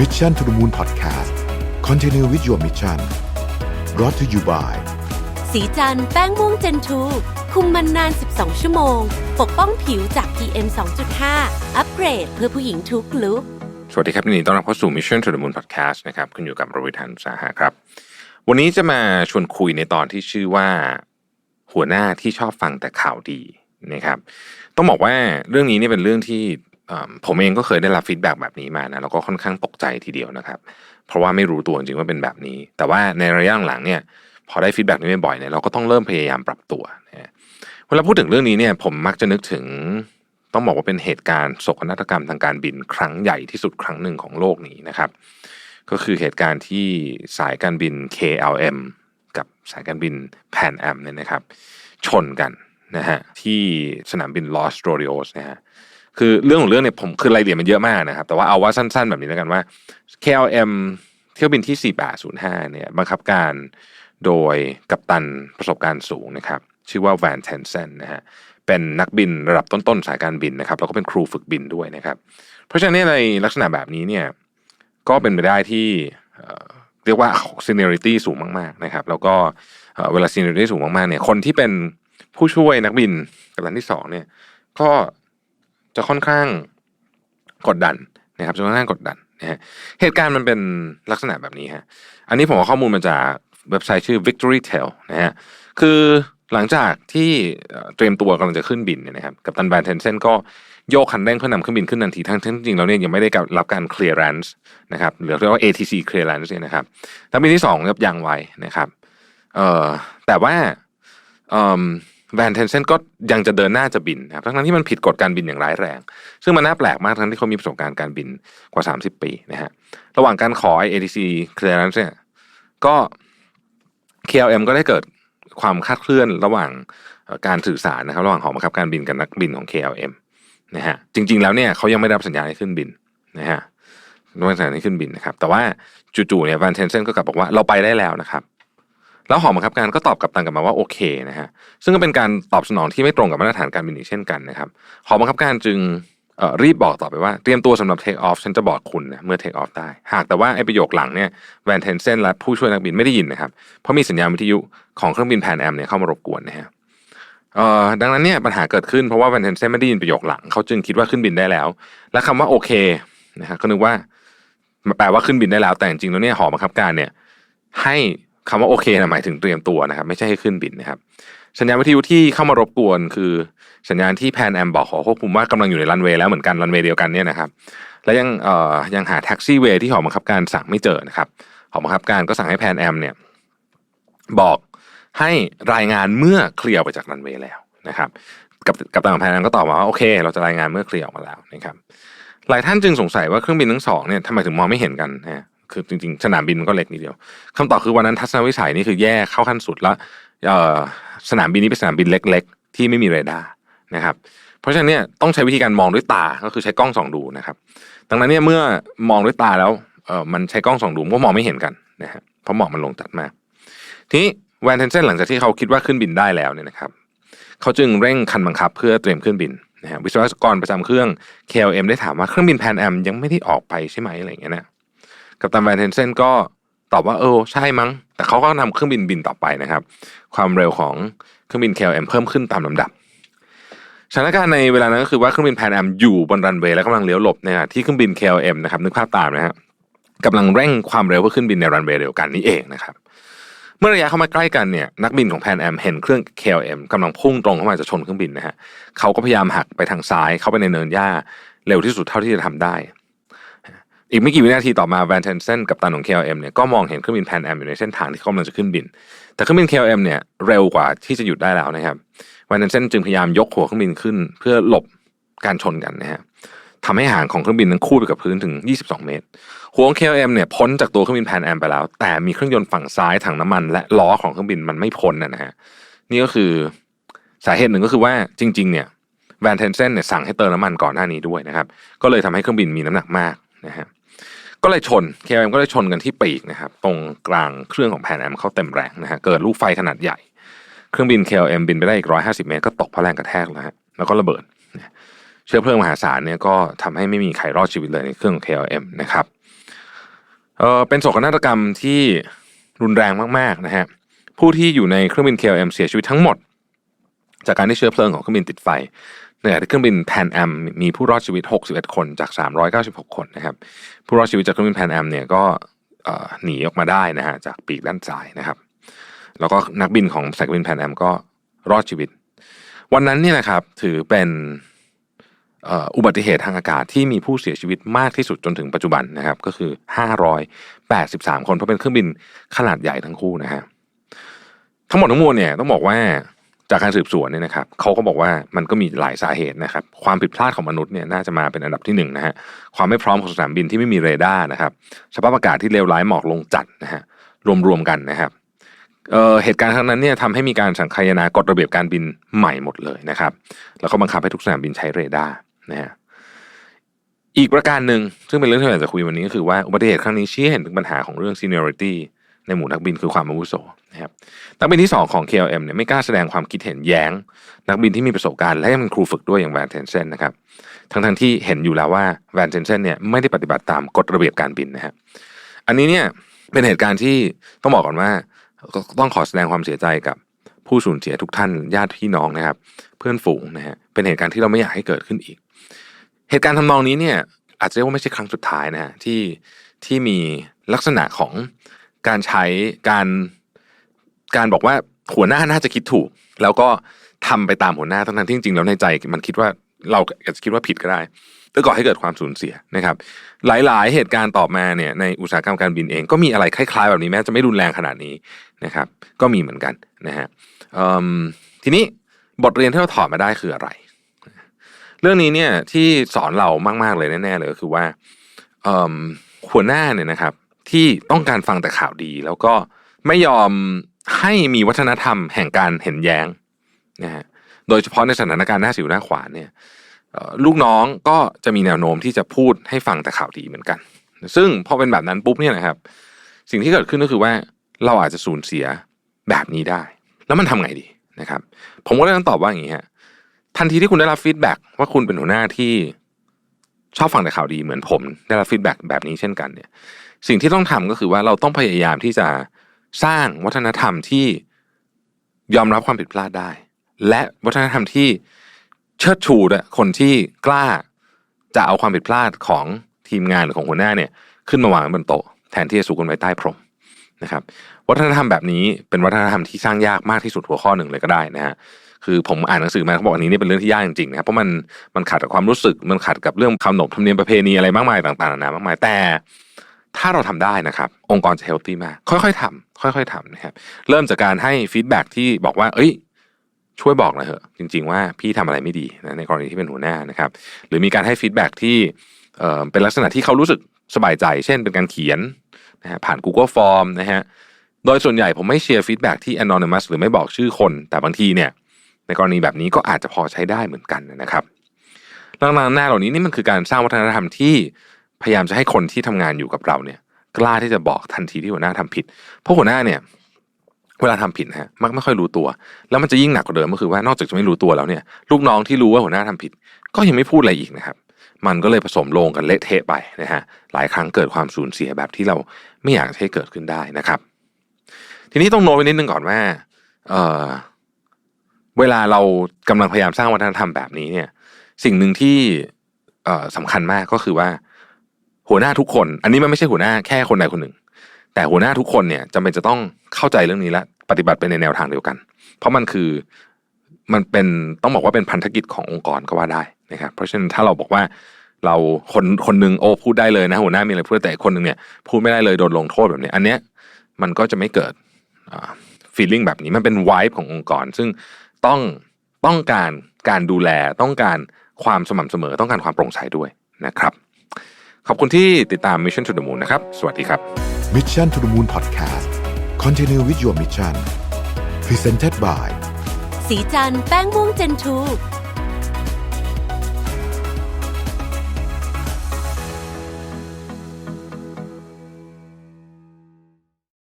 Mission to the Moon Podcast Continue with your mission brought to you by สีจันแป้งม่วงเจนทูคุมมันนาน 12 ชั่วโมง ปกป้องผิวจาก PM 2.5 อัปเกรดเพื่อผู้หญิงทุกลุกสวัสดีครับยินดีต้อนรับเข้าสู่ Mission to the Moon Podcast นะครับคุณอยู่กับรวิทยานุสาหะครับ วันนี้จะมาชวนคุยในตอนที่ชื่อว่า หัวหน้าที่ชอบฟังแต่ข่าวดีนะครับ ต้องบอกว่าเรื่องนี้เนี่ยเป็นเรื่องที่เอิ่ม ผมเองก็เคยได้รับฟีดแบ็กแบบนี้มานะแล้วก็ค่อนข้างตกใจทีเดียวนะครับ เพราะว่าไม่รู้ตัวจริงๆว่าเป็นแบบนี้ แต่ว่าในระยะหลังเนี่ย พอได้ฟีดแบ็กนี้บ่อยๆเนี่ยเราก็ต้องเริ่มพยายามปรับตัวนะฮะเวลาพูดถึงเรื่องนี้เนี่ยผมมักจะนึกถึงต้องบอกว่าเป็นเหตุการณ์โศกนาฏกรรมทางการบินครั้งใหญ่ที่สุดครั้งหนึ่งของโลกนี้นะครับ ก็คือเหตุการณ์ที่สายการบิน KLM กับสายการบิน Pan Am เนี่ยนะครับ ชนกันนะฮะที่สนามบิน Los Rodeos นะฮะ คือเรื่องของเรื่องเนี่ยผมคือรายละเอียดมันเยอะมากนะครับ แต่ว่าเอาว่าสั้น ๆ แบบนี้แล้วกันว่า KLM เที่ยวบินที่4805เนี่ยบังคับการโดยกัปตันประสบการณ์สูงนะครับ ชื่อว่าแวนเทนเซนนะฮะเป็นนักบินระดับต้นๆสายการบินนะครับแล้วก็เป็นครูฝึกบินด้วยนะครับ เพราะฉะนั้นในลักษณะแบบนี้เนี่ยก็เป็นไปได้ที่เรียกว่า seniority สูงมากๆนะครับ แล้วก็เอ่อเวลา seniority สูงมากๆเนี่ยคนที่เป็นผู้ช่วยนักบินกับตันที่สองเนี่ยก็ จะค่อนข้างกดดันนะครับจะค่อนข้างกดดันนะฮะเหตุการณ์มันเป็นลักษณะแบบนี้ฮะอันนี้ผมเอาข้อมูลมาจากเว็บไซต์ชื่อ Victory Tail นะฮะคือหลังจากที่เตรียมตัวกำลังจะขึ้นบินเนี่ยนะครับกับตันแบนเทนเซนก็โยกคันเร่งเพื่อนำเครื่องบินขึ้นทันทีทั้งที่จริงๆแล้วเนี่ยยังไม่ได้รับการ clearance นะครับหรือเรียกว่า ATC clearance เนี่ยนะครับแล้วบินที่สองครับยังไว้นะครับเอ่อแต่ว่าเอ่อ แวนเทนเซนก็ยังจะเดินหน้าจะบินนะครับทั้งที่มันผิดกฎการบินอย่างร้ายแรง ซึ่งมันน่าแปลกมากทั้งที่เขามีประสบการณ์การบินกว่า 30 ปีนะฮะระหว่างการขอ ATC clearance เนี่ยก็ KLM ก็ได้เกิดความคลาดเคลื่อนระหว่างการสื่อสารนะครับระหว่างหอบังคับการบินกับนักบินของ KLM นะฮะจริง ๆ แล้วเนี่ยเขายังไม่รับสัญญาณให้ขึ้นบินนะฮะไม่รับสัญญาณให้ขึ้นบินนะครับแต่ว่าจู่ๆเนี่ย van Tensen ก็กลับบอกว่าเราไปได้แล้วนะครับ แล้วหอบังคับการก็ตอบกลับตันกลับมาว่าโอเคนะฮะซึ่งก็เป็นการตอบสนองที่ไม่ตรงกับมาตรฐานการบินอีกเช่นกันนะครับหอบังคับการจึงรีบบอกต่อไปว่าเตรียมตัวสำหรับ take off ฉันจะบอกคุณนะเมื่อ take off ได้ หากแต่ว่าไอ้ประโยคหลังเนี่ยแวนเทนเซนและผู้ช่วยนักบินไม่ได้ยินนะครับ เพราะมีสัญญาณวิทยุของเครื่องบินแพนแอมเนี่ยเข้ามารบกวนนะฮะดังนั้นเนี่ยปัญหาเกิดขึ้นเพราะว่าแวนเทนเซนไม่ได้ยินประโยคหลังเขาจึงคิดว่าขึ้นบินได้แล้ว และคำว่าโอเคนะฮะก็นึกว่าแปลว่าขึ้นบินได้แล้วแต่จริงๆแล้วเนี่ยหอบังคับการเนี่ยให้ คำว่าโอเคนะหมายถึงเตรียมตัวนะครับ ไม่ใช่ให้ขึ้นบินนะครับ สัญญาณวิทยุที่เข้ามารบกวน คือสัญญาณที่แพนแอมบอกขอควบคุมว่ากำลังอยู่ในรันเวย์แล้วเหมือนกันรันเวย์เดียวกันเนี่ยนะครับ และยังเอ่อยังหาแท็กซี่เวย์ที่หอบังคับการสั่งไม่เจอนะครับหอบังคับการก็สั่งให้แพนแอมเนี่ยบอกให้รายงานเมื่อเคลียร์ไปจากรันเวย์แล้วนะครับ กับกับตันของแพนแอมก็ตอบมาว่าโอเค เราจะรายงานเมื่อเคลียร์ออกมาแล้วนะครับหลายท่านจึงสงสัยว่าเครื่องบินทั้งสองเนี่ยทำไมถึงมองไม่เห็นกันนะ คือจริงๆ สนามบินมันก็เล็กนิดเดียวคำตอบคือวันนั้นทัศนวิสัยนี่คือแย่เข้าขั้นสุดแล้วสนามบินนี้เป็นสนามบินเล็ก ๆ ที่ไม่มีเรดาร์นะครับ เพราะฉะนั้นเนี่ยต้องใช้วิธีการมองด้วยตาก็คือใช้กล้องส่องดูนะครับ ดังนั้นเนี่ยเมื่อมองด้วยตาแล้วเออมันใช้กล้องส่องดูก็มองไม่เห็นกันนะฮะเพราะหมอกมันลงจัดมากทีนี้แวนเทนเซนหลังจากที่เขาคิดว่าขึ้นบินได้แล้วเนี่ยนะครับเขาจึงเร่งคันบังคับเพื่อเตรียมขึ้นบินนะฮะวิศวกรประจำเครื่อง KLM ได้ถามว่าเครื่องบินแพนแอมยังไม่ได้ออกไปใช่ไหมอะไรอย่างเงี้ยนะ กัปตันแวนเทนเซนก็ตอบว่าเออใช่มั้ง แต่เขาก็นำเครื่องบินบินต่อไปนะครับ ความเร็วของเครื่องบิน KLM เพิ่มขึ้นตามลำดับสถานการณ์ในเวลานั้นก็คือว่าเครื่องบินแพนแอมอยู่บนรันเวย์และกำลังเลี้ยวหลบเนี่ยที่เครื่องบิน KLM นะครับนึกภาพตามนะฮะกำลังเร่งความเร็วเพื่อขึ้นบินในรันเวย์เดียวกันนี่เองนะครับ เมื่อระยะเข้ามาใกล้กันเนี่ยนักบินของแพนแอมเห็นเครื่อง KLM กำลังพุ่งตรงเข้ามาจะชนเครื่องบินนะฮะเขาก็พยายามหักไปทางซ้ายเข้าไปในเนินหญ้าเร็วที่สุดเท่าที่จะทำได้ อีกไม่กี่วินาทีต่อมาแวนเทนเซนกับตันของ KLM เนี่ยก็มองเห็นเครื่องบินแพนแอมอยู่ในเส้นทางที่เขากำลังจะขึ้นบิน แต่เครื่องบิน KLM เนี่ยเร็วกว่าที่จะหยุดได้แล้วนะครับแวนเทนเซนจึงพยายามยกหัวเครื่องบินขึ้น เพื่อหลบการชนกันนะฮะทำให้หางของเครื่องบินนั้นคู่ไปกับพื้นถึง 22 เมตร หัวของ KLM เนี่ยพ้นจากตัวเครื่องบินแพนแอมไปแล้ว แต่มีเครื่องยนต์ฝั่งซ้ายถังน้ำมันและล้อของเครื่องบินมันไม่พ้นนะฮะนี่ก็คือสาเหตุหนึ่งก็คือว่าจริง ๆ เนี่ยแวนเทนเซนเนี่ยสั่งให้เติมน้ำมันก่อนหน้านี้ด้วยนะครับ ก็เลยทำให้เครื่องบินมีน้ำหนักมากนะฮะ ก็เลยชน KLM ก็เลยชนกันที่ปีกนะครับตรงกลางเครื่องของแพนแอมเข้าเต็มแรงนะฮะเกิดลูกไฟขนาดใหญ่ เครื่องบิน KLM บินไปได้อีก150เมตรก็ตกเพราะแรงกระแทกแล้วฮะแล้วก็ระเบิด เชื้อเพลิงมหาศาลเนี่ยก็ทำให้ไม่มีใครรอดชีวิตเลยในเครื่องของ KLM นะครับเออเป็นโศกนาฏกรรมที่รุนแรงมากๆนะฮะผู้ที่อยู่ในเครื่องบิน KLM เสียชีวิตทั้งหมด จากการที่เชื้อเพลิงของเครื่องบินติดไฟ ในขณะที่เครื่องบินแพนแอมมีผู้รอดชีวิต 61 คนจาก 396 คนนะครับ ผู้รอดชีวิตจากเครื่องบินแพนแอมเนี่ยก็หนีออกมาได้นะฮะจากปีกด้านซ้ายนะครับ แล้วก็นักบินของสายการบินแพนแอมก็รอดชีวิต วันนั้นเนี่ยนะครับถือเป็นอุบัติเหตุทางอากาศที่มีผู้เสียชีวิตมากที่สุดจนถึงปัจจุบันนะครับ ก็คือ 583 คนเพราะเป็นเครื่องบินขนาดใหญ่ทั้งคู่นะฮะทั้งหมดทั้งมวลเนี่ยต้องบอกว่า จากการสืบสวนเนี่ยนะครับเขาก็บอกว่ามันก็มีหลายสาเหตุนะครับ ความผิดพลาดของมนุษย์เนี่ยน่าจะมาเป็นอันดับที่หนึ่งนะฮะความไม่พร้อมของสนามบินที่ไม่มีเรดาร์นะครับสภาพอากาศที่เลวร้ายหมอกลงจัดนะฮะรวมๆกันนะครับเเหตุการณ์ครั้งนั้นเนี่ยทำให้มีการสังคายนากฎระเบียบการบินใหม่หมดเลยนะครับ แล้วก็บังคับให้ทุกสนามบินใช้เรดาร์นะฮะอีกประการหนึ่งซึ่งเป็นเรื่องที่เราอยากจะคุยวันนี้ก็คือว่าอุบัติเหตุครั้งนี้ชี้ให้เห็นถึงปัญหาของเรื่อง seniority ในหมู่นักบินคือความอาวุโสนะครับนักบินที่สองของ KLM เนี่ยไม่กล้าแสดงความคิดเห็นแย้ง นักบินที่มีประสบการณ์และยังเป็นครูฝึกด้วยอย่างแวนเทนเซนนะครับทั้งทั้งที่เห็นอยู่แล้วว่าแวนเทนเซนเนี่ยไม่ได้ปฏิบัติตามกฎระเบียบการบินนะครับอันนี้เนี่ยเป็นเหตุการณ์ที่ต้องบอกก่อนว่าต้องขอแสดงความเสียใจกับผู้สูญเสียทุกท่านญาติพี่น้องนะครับ เพื่อนฝูงนะฮะเป็นเหตุการณ์ที่เราไม่อยากให้เกิดขึ้นอีก เหตุการณ์ทำนองนี้เนี่ยอาจจะเรียกว่าไม่ใช่ครั้งสุดท้ายนะฮะที่ที่มีลักษณะของ การใช้การการบอกว่าหัวหน้าน่าจะคิดถูก แล้วก็ทำไปตามหัวหน้าทั้งๆที่จริงๆแล้วในใจมันคิดว่าเราอาจจะคิดว่าผิดก็ได้ก็ก่อให้เกิดความสูญเสียนะครับ หลายๆ เหตุการณ์ต่อมาเนี่ยในอุตสาหกรรมการบินเองก็มีอะไรคล้ายๆ แบบนี้แม้จะไม่รุนแรงขนาดนี้นะครับ ก็มีเหมือนกันนะฮะทีนี้บทเรียนที่เราถอดมาได้คืออะไร เรื่องนี้เนี่ยที่สอนเรามากๆเลยแน่ๆเลยก็คือว่าหัวหน้าเนี่ยนะครับ ที่ต้องการฟังแต่ข่าวดี แล้วก็ไม่ยอมให้มีวัฒนธรรมแห่งการเห็นแย้งนะฮะโดยเฉพาะในสถานการณ์หน้าสิวหน้าขวานเนี่ยลูกน้องก็จะมีแนวโน้มที่จะพูดให้ฟังแต่ข่าวดีเหมือนกัน ซึ่งพอเป็นแบบนั้นปุ๊บเนี่ยนะครับ สิ่งที่เกิดขึ้นก็คือว่าเราอาจจะสูญเสียแบบนี้ได้ แล้วมันทำไงดีนะครับ ผมก็เลยต้องตอบว่าอย่างนี้ฮะทันทีที่คุณได้รับฟีดแบ็กว่าคุณเป็นหัวหน้าที่ ชอบฟังแต่ข่าวดีเหมือนผมได้รับฟีดแบ็กแบบนี้เช่นกันเนี่ย สิ่งที่ต้องทำก็คือว่าเราต้องพยายามที่จะสร้างวัฒนธรรมที่ยอมรับความผิดพลาดได้ และวัฒนธรรมที่เชิดชูคนที่กล้าจะเอาความผิดพลาดของทีมงานหรือของหัวหน้าเนี่ย ขึ้นมาวางบนโต๊ะแทนที่จะสูกันไว้ใต้พรมนะครับ วัฒนธรรมแบบนี้เป็นวัฒนธรรมที่สร้างยากมากที่สุดหัวข้อหนึ่งเลยก็ได้นะฮะ คือผมอ่านหนังสือมาเขาบอกอันนี้เนี่ยเป็นเรื่องที่ยากจริงๆนะครับเพราะมันมันขัดกับความรู้สึกมันขัดกับเรื่องคำหนบธรรมเนียมประเพณีอะไรมากมายต่างๆนานามากมายแต่ถ้าเราทำได้นะครับ องค์กรจะเฮลตี้มาก ค่อยๆทำค่อย ๆทำนะครับเริ่มจากการให้ฟีดแบ็กที่บอกว่า เอ้ย ช่วยบอกหน่อยเถอะ จริง ๆ ว่าพี่ทำอะไรไม่ดีนะในกรณีที่เป็นหัวหน้านะครับ หรือมีการให้ฟีดแบ็กที่เอ่อเป็นลักษณะที่เขารู้สึกสบายใจ เช่น เป็นการเขียนนะฮะผ่าน Google Form นะฮะโดยส่วนใหญ่ผมไม่เชียร์ฟีดแบ็กที่ anonymous หรือไม่บอกชื่อคน แต่บางทีเนี่ย ในกรณีแบบนี้ก็อาจจะพอใช้ได้เหมือนกันนะครับลักษณะหน้าเหล่านี้นี่มันคือการสร้างวัฒนธรรมที่พยายามจะให้คนที่ทำงานอยู่กับเราเนี่ย กล้าที่จะบอกทันทีที่หัวหน้าทำผิด เพราะหัวหน้าเนี่ย เวลาทำผิดฮะมักไม่ค่อยรู้ตัว แล้วมันจะยิ่งหนักกว่าเดิมก็คือว่านอกจากจะไม่รู้ตัวแล้วเนี่ย ลูกน้องที่รู้ว่าหัวหน้าทำผิด ก็ยังไม่พูดอะไรอีกนะครับ มันก็เลยผสมลงกันเละเทะไปนะฮะหลายครั้งเกิดความสูญเสียแบบที่เราไม่อยากให้เกิดขึ้นได้นะครับ ทีนี้ต้องโน้ตไว้นิดนึงก่อนว่าเออ เวลาเรากำลังพยายามสร้างวัฒนธรรมแบบนี้เนี่ย สิ่งหนึ่งที่เอ่อสำคัญมากก็คือว่า หัวหน้าทุกคน อันนี้มันไม่ใช่หัวหน้าแค่คนใดคนหนึ่ง แต่หัวหน้าทุกคนเนี่ยจำเป็นจะต้องเข้าใจเรื่องนี้และปฏิบัติไปในแนวทางเดียวกัน เพราะมันคือมันเป็นต้องบอกว่าเป็นพันธกิจขององค์กรก็ว่าได้นะครับ เพราะฉะนั้นถ้าเราบอกว่าเราคนคนหนึ่งโอ้พูดได้เลยนะหัวหน้ามีอะไรพูดแต่คนหนึ่งเนี่ยพูดไม่ได้เลยโดนลงโทษแบบนี้ อันเนี้ยมันก็จะไม่เกิดฟีลลิ่งแบบนี้มันเป็นวายขององค์กร ซึ่ง ต้องต้องการการดูแลต้องการความสม่ำเสมอต้องการความโปร่งใสด้วยนะครับ ขอบคุณที่ติดตาม Mission to the Moon นะครับ สวัสดีครับ Mission to the Moon Podcast Continue with your mission Presented by สีจันแป้งม่วงเจนทู